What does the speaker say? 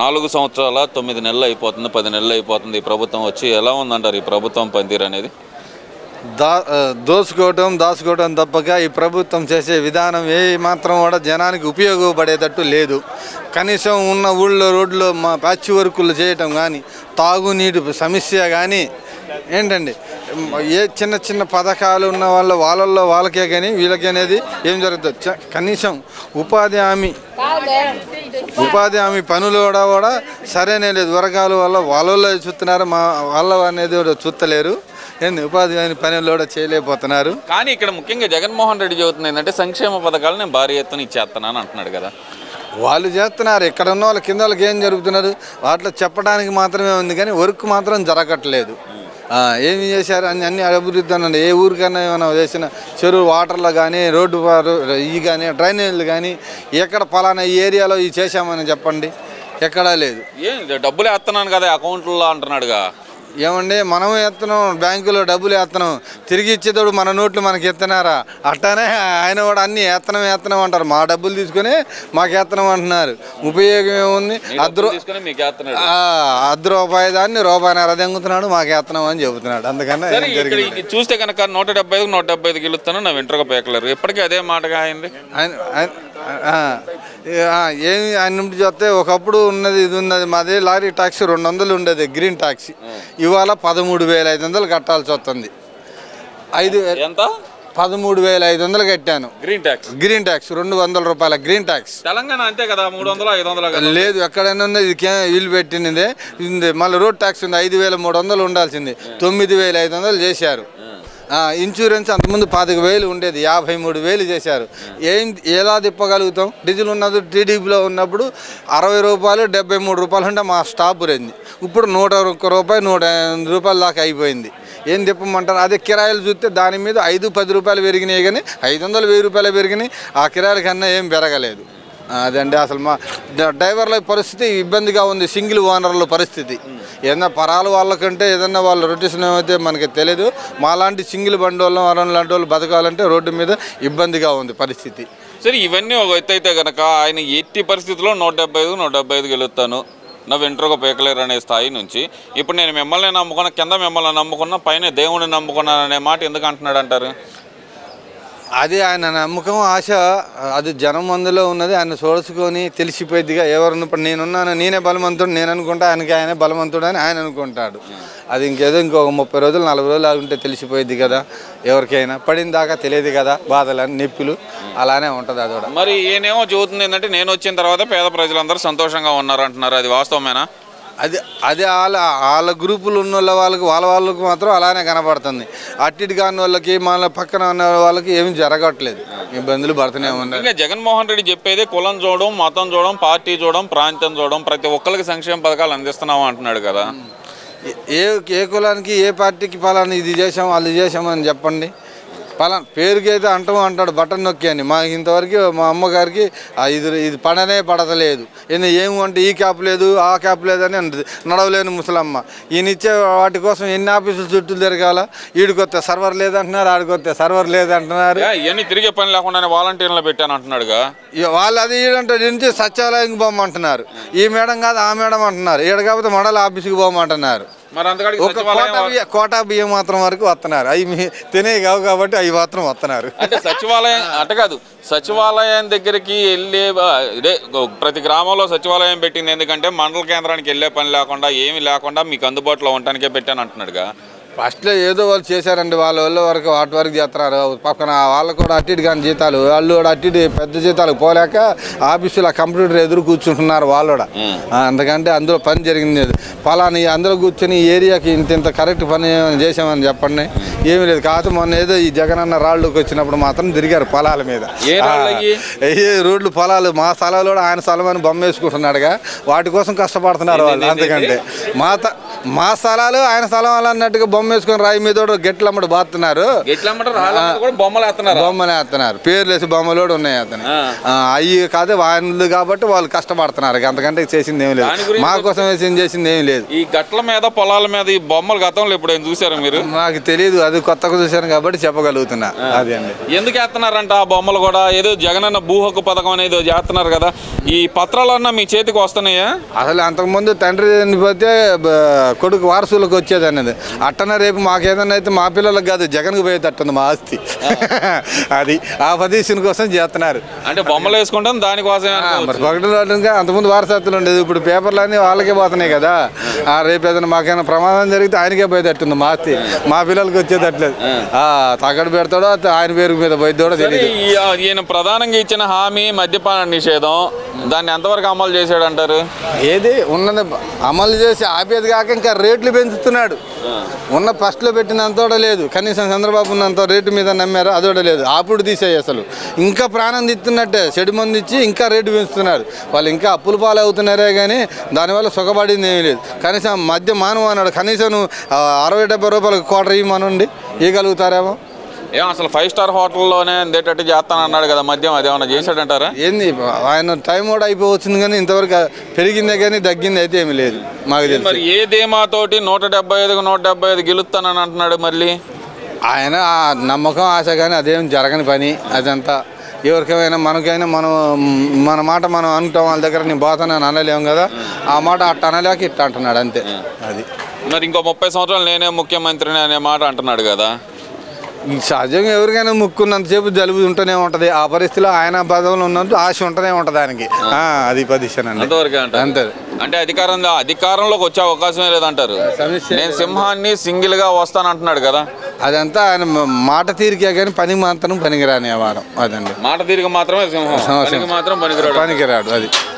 నాలుగు సంవత్సరాల తొమ్మిది నెలలు అయిపోతుంది పది నెలలు అయిపోతుంది ఈ ప్రభుత్వం వచ్చి ఎలా ఉందంటారు ఈ ప్రభుత్వం పనితీరు అనేది? దా దోసుకోవటం దాచుకోవటం తప్పక ఈ ప్రభుత్వం చేసే విధానం ఏ మాత్రం కూడా జనానికి ఉపయోగపడేటట్టు లేదు. కనీసం ఉన్న ఊళ్ళో రోడ్లో మా ప్యాచ్ వర్కులు చేయటం కానీ తాగునీటి సమస్య కానీ ఏంటండి? ఏ చిన్న చిన్న పథకాలు ఉన్న వాళ్ళ వాళ్ళల్లో వాళ్ళకే కానీ వీళ్ళకి అనేది ఏం జరుగుతుంది? కనీసం ఉపాధి హామీ ఉపాధి హామీ పనులు కూడా కూడా సరైన లేదు. వర్గాల వల్ల వాళ్ళల్లో చూస్తున్నారు మా వాళ్ళ అనేది కూడా చూస్తలేరు. ఏంది ఉపాధి హామీ పనులు కూడా చేయలేకపోతున్నారు. కానీ ఇక్కడ ముఖ్యంగా జగన్మోహన్ రెడ్డి చెబుతుంది ఏంటంటే సంక్షేమ పథకాలు నేను భారీ ఎత్తున ఇచ్చేస్తున్నాను అంటున్నాడు కదా. వాళ్ళు చేస్తున్నారు. ఇక్కడ ఉన్న వాళ్ళ కింద వాళ్ళకి ఏం జరుగుతున్నారు? వాటిలో చెప్పడానికి మాత్రమే ఉంది కానీ వర్క్ మాత్రం జరగట్లేదు. ఏమి చేశారు? అన్ని అన్ని అభివృద్ధి అనండి. ఏ ఊరికైనా ఏమైనా చేసిన చెరువు వాటర్లో కానీ రోడ్డు ఇవి కానీ డ్రైనేజీలు కానీ ఎక్కడ పలానా ఈ ఏరియాలో ఇవి చేశామని చెప్పండి. ఎక్కడా లేదు. ఏం డబ్బులు వేస్తున్నాను కదా అకౌంట్లో అంటున్నాడుగా. ఏమండి మనం ఎత్తనం బ్యాంకులో డబ్బులు ఎత్తనం. తిరిగి ఇచ్చేటప్పుడు మన నోట్లు మనకి ఎత్తనారా? అట్టానే ఆయన కూడా అన్ని ఎత్తనం ఎత్తనం అంటారు. మా డబ్బులు తీసుకొని మాకు ఎత్తనం అంటున్నారు. ఉపయోగం ఏముంది? అర్ధ అర్ధ రూపాయి దాన్ని రూపాయిన్నర దెంగుతున్నాడు మాకు ఎత్తనం అని చెబుతున్నాడు. అందుకని చూస్తే కనుక నూట డెబ్బై ఐదు నూట డెబ్బై ఐదు గెలుస్తాను నా వెంట్రుక పేకలేరు. ఇప్పటికీ అదే మాటగా అయింది. ఆయన ఏమి ఆయన చూస్తే ఒకప్పుడు ఉన్నది ఇది ఉన్నది మాది లారీ ట్యాక్సీ రెండు వందలు ఉండేది గ్రీన్ ట్యాక్సీ ఇవాళ పదమూడు వేల ఐదు వందలు కట్టాల్సి వస్తుంది. ఐదు ఎంత? పదమూడు వేల ఐదు వందలు కట్టాను. గ్రీన్ ట్యాక్స్ గ్రీన్ ట్యాక్స్ రెండు వందల రూపాయల గ్రీన్ ట్యాక్స్ తెలంగాణ అంతే కదా మూడు వందలు ఐదు వందలు లేదు ఎక్కడైనా ఉంది ఇది వీళ్ళు పెట్టినదే ఇది మళ్ళీ రోడ్ ట్యాక్స్ ఉంది ఐదు వేల మూడు వందలు ఉండాల్సింది తొమ్మిది వేల ఐదు వందలు చేశారు. ఇన్సూరెన్స్ అంతకుముందు పాతిక వేలు ఉండేది యాభై మూడు వేలు చేశారు. ఏం ఎలా తిప్పగలుగుతాం? డీజిల్ ఉన్నది టీడీపీలో ఉన్నప్పుడు అరవై రూపాయలు డెబ్బై మూడు రూపాయలు ఉంటే మా స్టాప్ రేంజ్. ఇప్పుడు నూట ఒక్క రూపాయి నూట ఎనిమిది రూపాయల దాకా అయిపోయింది. ఏం తిప్పమంటారు? అదే కిరాయిలు చూస్తే దాని మీద ఐదు పది రూపాయలు పెరిగినాయి కానీ ఐదు వందలు వెయ్యి రూపాయలు పెరిగినాయి. ఆ కిరాయిల కన్నా ఏం పెరగలేదు. అదండి అసలు మా డ్రైవర్ల పరిస్థితి ఇబ్బందిగా ఉంది సింగిల్ ఓనర్ల పరిస్థితి. ఏదన్నా పరాల వాళ్ళకంటే ఏదన్నా వాళ్ళ రొటేషన్ అయితే మనకి తెలియదు మాలాంటి సింగిల్ బండి వాళ్ళం వరం లాంటి వాళ్ళు బతకాలంటే రోడ్డు మీద ఇబ్బందిగా ఉంది పరిస్థితి. సరే ఇవన్నీ ఒక ఎత్తు అయితే కనుక ఆయన ఎట్టి పరిస్థితుల్లో నూట డెబ్బై ఐదు నూట డెబ్బై ఐదు గెలుస్తాను నా వెంట్రుక పేకలేరు అనే స్థాయి నుంచి. ఇప్పుడు నేను మిమ్మల్ని నమ్ముకున్న కింద మిమ్మల్ని నమ్ముకున్నా పైన దేవుడిని నమ్ముకున్నాను అనే మాట ఎందుకు అంటున్నాడు అంటారు అది ఆయన నమ్మకం ఆశ అది జనం మందులో ఉన్నది. ఆయన చూడసుకొని తెలిసిపోయిద్దిగా ఎవరిని ఇప్పుడు నేనున్నాను నేనే బలవంతుడు నేను అనుకుంటా ఆయనకి ఆయనే బలవంతుడు అని ఆయన అనుకుంటాడు. అది ఇంకేదో ఇంకొక ముప్పై రోజులు నలభై రోజులు ఆగుంటే తెలిసిపోయిద్ది కదా ఎవరికైనా. పడిన దాకా తెలియదు కదా బాధలని నొప్పులు. అలానే ఉంటుంది అది కూడా. మరి ఈయనేమో చెబుతుంది ఏంటంటే నేను వచ్చిన తర్వాత పేద ప్రజలందరూ సంతోషంగా ఉన్నారు అంటున్నారు. అది వాస్తవమేనా? అది అది వాళ్ళ వాళ్ళ గ్రూపులు ఉన్న వాళ్ళ వాళ్ళకి వాళ్ళ వాళ్ళకి మాత్రం అలానే కనపడుతుంది అట్టిటి కాని వాళ్ళకి మన పక్కన ఉన్న వాళ్ళకి ఏమి జరగట్లేదు. ఇబ్బందులు పడుతూనే ఉన్నాయి. ఇంకా జగన్మోహన్ రెడ్డి చెప్పేది కులం చూడడం మతం చూడడం పార్టీ చూడడం ప్రాంతం చూడడం ప్రతి ఒక్కరికి సంక్షేమ పథకాలు అందిస్తున్నాం అంటున్నాడు కదా. ఏ ఏ కులానికి ఏ పార్టీకి పలానా ఇది చేసాం అది చేసామని చెప్పండి. పలానా పేరుకి అయితే అంటాం అంటాడు బటన్ నొక్కి అని. మా ఇంతవరకు మా అమ్మగారికి ఇది ఇది పడనే పడతలేదు. ఏంది ఏమి అంటే ఈ క్యాప్ లేదు ఆ క్యాప్ లేదని అంటది. నడవలేని ముసలమ్మ. ఈయన ఇచ్చే వాటి కోసం ఎన్ని ఆఫీసులు చుట్టూ తిరగాల? ఈడికొస్తే సర్వర్ లేదంటున్నారు ఆడికొస్తే సర్వర్ లేదంటున్నారు. ఇవన్నీ తిరిగే పని లేకుండానే వాలంటీర్లు పెట్టాను అంటున్నాడుగా. వాళ్ళు అది ఈడంటే నుంచి సచివాలయంకి పోమంటున్నారు. ఈ మేడం కాదు ఆ మేడం అంటున్నారు. ఈడ కాకపోతే మండల ఆఫీస్కి పోమంటున్నారు. ఒక కోటా బియ్యం కోటా బియ్యం మాత్రం వరకు వస్తున్నారు. అవి మీ తినేవి కావు కాబట్టి అవి మాత్రం వస్తున్నారు. అంటే సచివాలయం అట కాదు. సచివాలయం దగ్గరికి వెళ్ళే ఇదే ప్రతి గ్రామంలో సచివాలయం పెట్టింది. ఎందుకంటే మండల కేంద్రానికి వెళ్ళే పని లేకుండా ఏమీ లేకుండా మీకు అందుబాటులో ఉండటానికే పెట్టాను అంటున్నాడుగా. ఫస్ట్లో ఏదో వాళ్ళు చేశారండి వాళ్ళ వాళ్ళ వరకు వాటి వరకు చేస్తున్నారు. పక్కన వాళ్ళు కూడా అట్టి ఇటు కానీ జీతాలు వాళ్ళు కూడా అట్టి ఇటు పెద్ద జీతాలు పోలేక ఆఫీసులో కంప్యూటర్ ఎదురు కూర్చుంటున్నారు వాళ్ళు కూడా. అందుకంటే అందులో పని జరిగింది. ఈ అందులో కూర్చొని ఏరియాకి ఇంత ఇంత కరెక్ట్ పని చేసామని చెప్పండి. ఏమీ లేదు. కాకపోతే మొన్న ఏదో ఈ జగనన్న రాళ్ళకి వచ్చినప్పుడు మాత్రం తిరిగారు పొలాల మీద. ఏ రోడ్లు పొలాలు మా స్థలాలు కూడా ఆయన స్థలం అని బొమ్మ వేసుకుంటున్నాడుగా. వాటి కోసం కష్టపడుతున్నారు వాళ్ళు అందుకంటే. మా త- మా స్థలాలు ఆయన స్థలం అలా అన్నట్టుగా బొమ్మ వేసుకొని రాయి మీద కూడా గెట్లు అమ్మడు బాతున్నారు బొమ్మలు వేస్తున్నారు. పేర్లు వేసి బొమ్మలు కూడా ఉన్నాయి అతను. అవి కాదు వాళ్ళు కాబట్టి వాళ్ళు కష్టపడుతున్నారు. అంతకంటే చేసింది ఏం లేదు. మా కోసం వేసింది చేసింది ఏం లేదు. ఈ గట్ల మీద పొలాల మీద ఈ బొమ్మలు గతంలో ఎప్పుడైనా చూసారా మీరు? మాకు తెలియదు అది కొత్తగా చూశాను కాబట్టి చెప్పగలుగుతున్నా. అది అండి. ఎందుకు వేస్తున్నారంట ఆ బొమ్మలు కూడా? ఏదో జగనన్న భూ హక్కు పథకం అనేది చేస్తున్నారు కదా. ఈ పత్రాలన్నా మీ చేతికి వస్తున్నాయా? అసలు అంతకుముందు తండ్రి చనిపోతే కొడుకు వారసులకు వచ్చేది అనేది అట్టన రేపు మాకేదన్నా అయితే మా పిల్లలకు కాదు జగన్కి పోయేటట్టుంది మా ఆస్తి. అది ఆ పొజిషన్ కోసం చేస్తున్నారు. అంటే బొమ్మలు వేసుకుంటాం అనుకోవచ్చు. మరి అంతకుముందు వారసత్తులు ఉండేది ఇప్పుడు పేపర్లు అన్నీ వాళ్ళకే పోతున్నాయి కదా. ఆ రేపు ఏదైనా మాకేమైనా ప్రమాదం జరిగితే ఆయనకే పోయేటట్టుంది మా ఆస్తి. మా పిల్లలకి వచ్చేటట్లేదు ఆ, తగ్గడు పెడతాడో ఆయన పేరు మీద పోయిద్దో సరే, తెలియదు ఈయన ప్రధానంగా ఇచ్చిన హామీ మద్యపాన నిషేధం దాన్ని ఎంతవరకు అమలు చేశాడంటారు? ఏది ఉన్నది అమలు చేసి ఆపేది కాక ఇంకా రేట్లు పెంచుతున్నాడు. ఉన్న ఫస్ట్లో పెట్టినంత లేదు. కనీసం చంద్రబాబు ఉన్నంత రేటు మీద నమ్మారు అది కూడా లేదు. ఆపుడు తీసేయి అసలు. ఇంకా ప్రాణం తీస్తున్నట్టే చెడు మంది ఇచ్చి ఇంకా రేటు పెంచుతున్నారు. వాళ్ళు ఇంకా అప్పుల పాలు అవుతున్నారే కానీ దానివల్ల సుఖపడింది ఏమీ లేదు. కనీసం మధ్య మానవ అన్నాడు కనీసం అరవై డెబ్బై రూపాయలకు కోటర్ ఇవ్వమనండి. ఇవ్వగలుగుతారేమో? ఏం అసలు ఫైవ్ స్టార్ హోటల్లోనే అందేటట్టు చేస్తాను అన్నాడు కదా మద్యం అదేమన్నా చేశాడంటారా? ఏంది ఆయన టైం కూడా అయిపోవచ్చింది కానీ ఇంతవరకు పెరిగిందే కానీ తగ్గింది అయితే ఏమీ లేదు మాకు తెలుసు. మరి ఏ ధీమాతోటి నూట డెబ్బై ఐదుకు నూట డెబ్బై ఐదు గెలుస్తానని అంటున్నాడు మళ్ళీ? ఆయన ఆ నమ్మకం ఆశ కానీ అదేం జరగని పని అదంతా ఎవరికైనా మనకైనా మనం మన మాట మనం అనుకుంటాం వాళ్ళ దగ్గర నేను పోతానని అనలేము కదా ఆ మాట అట్ట అనలేక ఇట్ట అంటున్నాడు అంతే అది. మరి ఇంకో ముప్పై సంవత్సరాలు నేనే ముఖ్యమంత్రిని అనే మాట అంటున్నాడు కదా ఈ సహజంగా ఎవరికైనా ముక్కున్నంతసేపు జలుబు ఉంటూనే ఉంటుంది. ఆ పరిస్థితిలో ఆయన పదవులు ఉన్నంత ఆశ ఉంటూనే ఉంటుంది ఆయనకి. అది పొజిషన్ అండి. అంతవరకే అంటారు. అంతే. అంటే అధికారంలో అధికారంలోకి వచ్చే అవకాశమే లేదంటారు? నేను సింహాన్ని సింగిల్గా వస్తాను అంటున్నాడు కదా. అదంతా ఆయన మాట తీరికే కానీ పని మాత్రం పనికిరాని వారం అదండి. మాట తిరిగి మాత్రమే సింహం. పనికి మాత్రం పనికిరాడు. పనికిరాడు అది.